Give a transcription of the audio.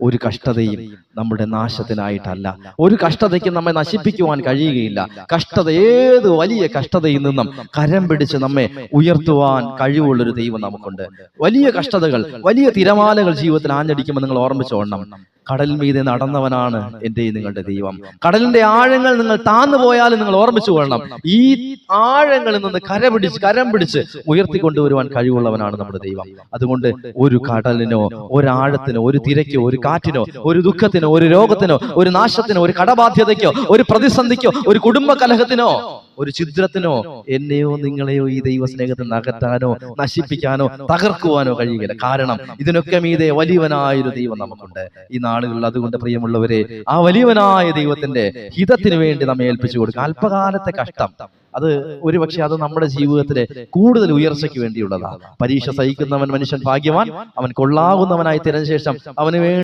ഒരു കഷ്ടതയും നമ്മുടെ നാശത്തിനായിട്ടല്ല. ഒരു കഷ്ടതയ്ക്ക് നമ്മെ നശിപ്പിക്കുവാൻ കഴിയുകയില്ല. കഷ്ടത ഏത് വലിയ കഷ്ടതയിൽ നിന്നും കരം പിടിച്ച് നമ്മെ ഉയർത്തുവാൻ കഴിവുള്ളൊരു ദൈവം നമുക്കുണ്ട്. വലിയ കഷ്ടതകൾ വലിയ തിരമാലകൾ ജീവിതത്തിൽ ആഞ്ഞടിക്കുമ്പോൾ നിങ്ങൾ ഓർമ്മിച്ചോണം. കടൽ മീതെ നടന്നവനാണ് എന്റെ നിങ്ങളുടെ ദൈവം. കടലിന്റെ ആഴങ്ങൾ നിങ്ങൾ താന്നു പോയാലും നിങ്ങൾ ഓർമ്മിച്ചു കൊള്ളണം. ഈ ആഴങ്ങളിൽ നിന്ന് കര പിടിച്ച് കരം പിടിച്ച് ഉയർത്തിക്കൊണ്ടുവരുവാൻ കഴിവുള്ളവനാണ് നമ്മുടെ ദൈവം. അതുകൊണ്ട് ഒരു കടലിനോ ഒരാഴത്തിനോ ഒരു തിരക്കോ ഒരു കാറ്റിനോ ഒരു ദുഃഖത്തിനോ ഒരു രോഗത്തിനോ ഒരു നാശത്തിനോ ഒരു കടബാധ്യതയ്ക്കോ ഒരു പ്രതിസന്ധിക്കോ ഒരു കുടുംബ കലഹത്തിനോ ഒരു ചിത്രത്തിനോ എന്നെയോ നിങ്ങളെയോ ഈ ദൈവസ്നേഹത്തിൽ അകറ്റാനോ നശിപ്പിക്കാനോ തകർക്കുവാനോ കഴിയുകയില്ല. കാരണം ഇതിനൊക്കെ മീതെ വലിയവനായൊരു ദൈവം നമുക്കുണ്ട്. ഈ നാളുകളിൽ അതുകൊണ്ട് പ്രിയമുള്ളവരെ ആ വലിയവനായ ദൈവത്തിന്റെ ഹിതത്തിന് വേണ്ടി നമ്മെ ഏൽപ്പിച്ചു കൊടുക്കുക. അല്പകാലത്തെ കഷ്ടം. അത് ഒരുപക്ഷെ അത് നമ്മുടെ ജീവിതത്തിലെ കൂടുതൽ ഉയർച്ചയ്ക്ക് വേണ്ടിയുള്ളതാണ് പരീക്ഷ സഹിക്കുന്നവൻ മനുഷ്യൻ ഭാഗ്യവാൻ. അവൻ കൊള്ളാകുന്നവനായി തിരഞ്ഞ ശേഷം അവന്